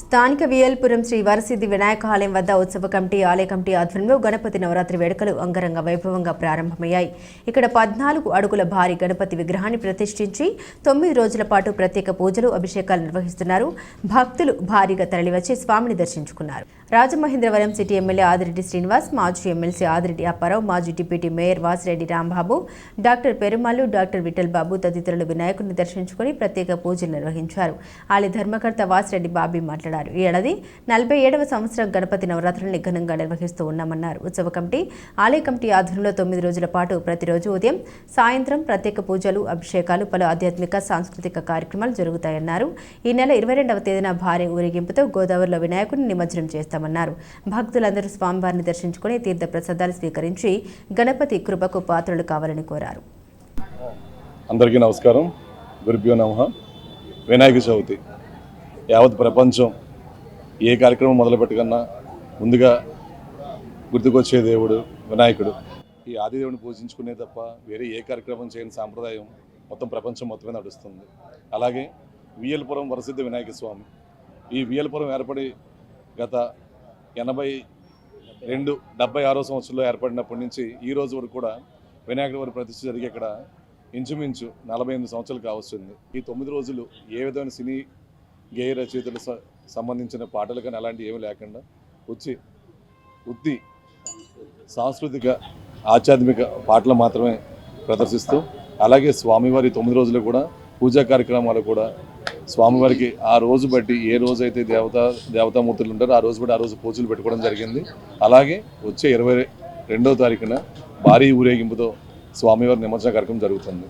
స్థానిక వియల్పురం శ్రీ వరసిద్ధి వినాయక ఆలయం వద్ద ఉత్సవ కమిటీ ఆలయ కమిటీ ఆధ్వర్యంలో గణపతి నవరాత్రి వేడుకలు అంగరంగ వైభవంగా ప్రారంభమయ్యాయి. ఇక్కడ పద్నాలుగు అడుగుల భారీ గణపతి విగ్రహాన్ని ప్రతిష్ఠించి తొమ్మిది రోజుల పాటు ప్రత్యేక పూజలు అభిషేకాలు నిర్వహిస్తున్నారు. భక్తులు భారీగా తరలివచ్చి స్వామిని దర్శించుకున్నారు. రాజమహేంద్రవరం సిటీ ఎమ్మెల్యే ఆదిరెడ్డి శ్రీనివాస్ మాజీ ఎమ్మెల్సీ ఆదిరెడ్డి అప్పారావు మాజీ deputy mayor Vasireddy Rambabu doctor Perumallu doctor Vittal Babu తదితరులు వినాయకుడిని దర్శించుకుని ప్రత్యేక పూజలు నిర్వహించారు. ఆలయ ధర్మకర్త వాసిరెడ్డి బాబీ మాట్లాడారు. ఈ ఏడాది నలభై ఏడవ సంవత్సరం గణపతి నవరాత్రులను ఘనంగా నిర్వహిస్తూ ఉన్నామన్నారు. ఉత్సవ కమిటీ ఆలయ కమిటీ ఆధ్వర్యంలో తొమ్మిది రోజుల పాటు ప్రతిరోజు ఉదయం సాయంత్రం ప్రత్యేక పూజలు అభిషేకాలు పలు ఆధ్యాత్మిక సాంస్కృతిక కార్యక్రమాలు జరుగుతాయన్నారు. ఈ నెల ఇరవై రెండవ తేదీన భారీ ఊరేగింపుతో గోదావరిలో వినాయకుడిని నిమజ్జనం చేస్తామన్నారు. భక్తులందరూ స్వామివారిని దర్శించుకుని తీర్థ ప్రసాదాలు స్వీకరించి గణపతి కృపకు పాత్రలు కావాలని కోరారు. అందరికీ నమస్కారం. గురుభ్యో నమ. వినాయక చవితి. యావత్ ప్రపంచం ఏ కార్యక్రమం మొదలుపెట్టకన్నా ముందుగా గుర్తుకొచ్చే దేవుడు వినాయకుడు. ఈ ఆదిదేవుని పూజించుకునే తప్ప వేరే ఏ కార్యక్రమం చేయని సాంప్రదాయం మొత్తం ప్రపంచం మొత్తమే నడుస్తుంది. అలాగే వియల్పురం వరసిద్ధ వినాయక స్వామి. ఈ వియల్పురం ఏర్పడి గత ఎనభై రెండు డెబ్బై ఆరో సంవత్సరంలో ఏర్పడినప్పటి నుంచి ఈ రోజు వరకు కూడా వినాయకుడి వారి ప్రతిష్ఠ జరిగి ఇక్కడ ఇంచుమించు నలభై ఎనిమిది సంవత్సరాలు కావస్తుంది ఈ తొమ్మిది రోజులు ఏ విధమైన సినీ గేయ రచయితలు సంబంధించిన పాటలు కానీ అలాంటివి ఏమి లేకుండా వచ్చి ఉత్తి సాంస్కృతిక ఆధ్యాత్మిక పాటలు మాత్రమే ప్రదర్శిస్తూ అలాగే స్వామివారి తొమ్మిది రోజులు కూడా పూజా కార్యక్రమాలు కూడా స్వామివారికి ఆ రోజు బట్టి ఏ రోజు అయితే దేవత దేవతామూర్తులు ఉంటారో ఆ రోజు బట్టి ఆ రోజు పూజలు పెట్టుకోవడం జరిగింది. అలాగే వచ్చే ఇరవై రెండవ తారీఖున భారీ ఊరేగింపుతో స్వామివారి నిమజ్జన కార్యక్రమం జరుగుతుంది.